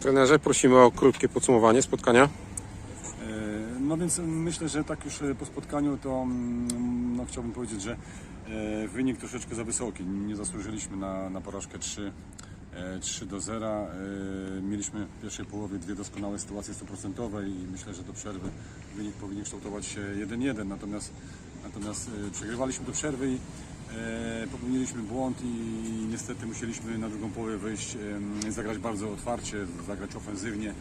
Trenerze, prosimy o krótkie podsumowanie spotkania. E, No więc myślę, że tak już e, po spotkaniu to mm, no, chciałbym powiedzieć, że e, wynik troszeczkę za wysoki. Nie zasłużyliśmy na, na porażkę 3, e, 3 do 0. E, Mieliśmy w pierwszej połowie dwie doskonałe sytuacje stuprocentowe i myślę, że do przerwy wynik powinien kształtować się 1-1. Natomiast, natomiast przegrywaliśmy do przerwy i popełniliśmy błąd i niestety musieliśmy na drugą połowę wyjść, e, zagrać bardzo otwarcie, zagrać ofensywnie.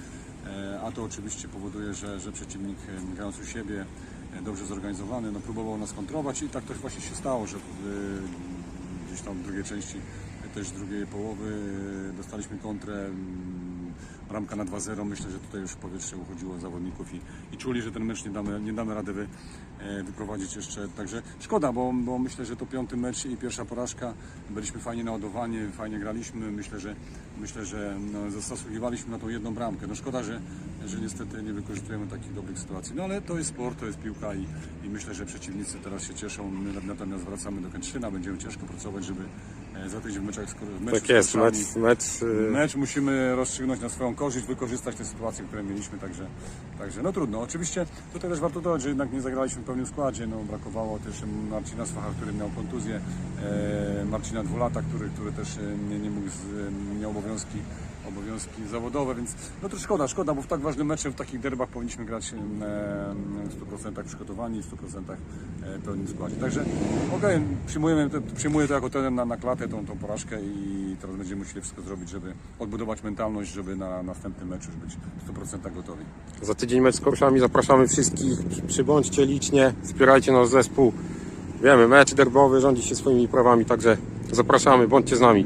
E, A to oczywiście powoduje, że, że przeciwnik e, grając u siebie, e, dobrze zorganizowany, no, próbował nas kontrolować i tak też właśnie się stało, że w, gdzieś tam w drugiej części e, też drugiej połowy e, dostaliśmy kontrę. Bramka na 2-0, myślę, że tutaj już powietrze uchodziło zawodników i, i czuli, że ten mecz nie damy, nie damy rady wy, e, wyprowadzić jeszcze. Także szkoda, bo, bo myślę, że to piąty mecz i pierwsza porażka. Byliśmy fajnie naładowani, fajnie graliśmy. Myślę, że myślę, że no, zasługiwaliśmy na tą jedną bramkę. No szkoda, że, że niestety nie wykorzystujemy takich dobrych sytuacji. No ale to jest sport, to jest piłka i, i myślę, że przeciwnicy teraz się cieszą. My natomiast wracamy do Kętrzyna, będziemy ciężko pracować, żeby za tydzień w meczach w meczu Tak jest, z mecz, mecz y, Mecz musimy rozstrzygnąć na swoją korzyść, wykorzystać te sytuacje, które mieliśmy, także, także no trudno. Oczywiście tutaj też warto dodać, że jednak nie zagraliśmy w pełnym składzie, no, brakowało też Marcina Swacha, który miał kontuzję, e, Marcina Dwulata, który, który też e, nie, nie mógł, z, e, miał obowiązki, obowiązki zawodowe, więc no to szkoda, szkoda, bo w tak ważnym meczu, w takich derbach powinniśmy grać w 100% przygotowani, w 100% e, pełnym składzie. Także okej, przyjmujemy, to- przyjmuję to jako trener na, na klatę, tą, tą porażkę i teraz będziemy musieli wszystko zrobić, żeby odbudować mentalność, żeby na następny mecz już być w 100% gotowi. za tydzień mecz z Korszami. Zapraszamy wszystkich. Przy- Przybądźcie licznie, wspierajcie nasz zespół. Wiemy, mecz derbowy rządzi się swoimi prawami, także zapraszamy, bądźcie z nami.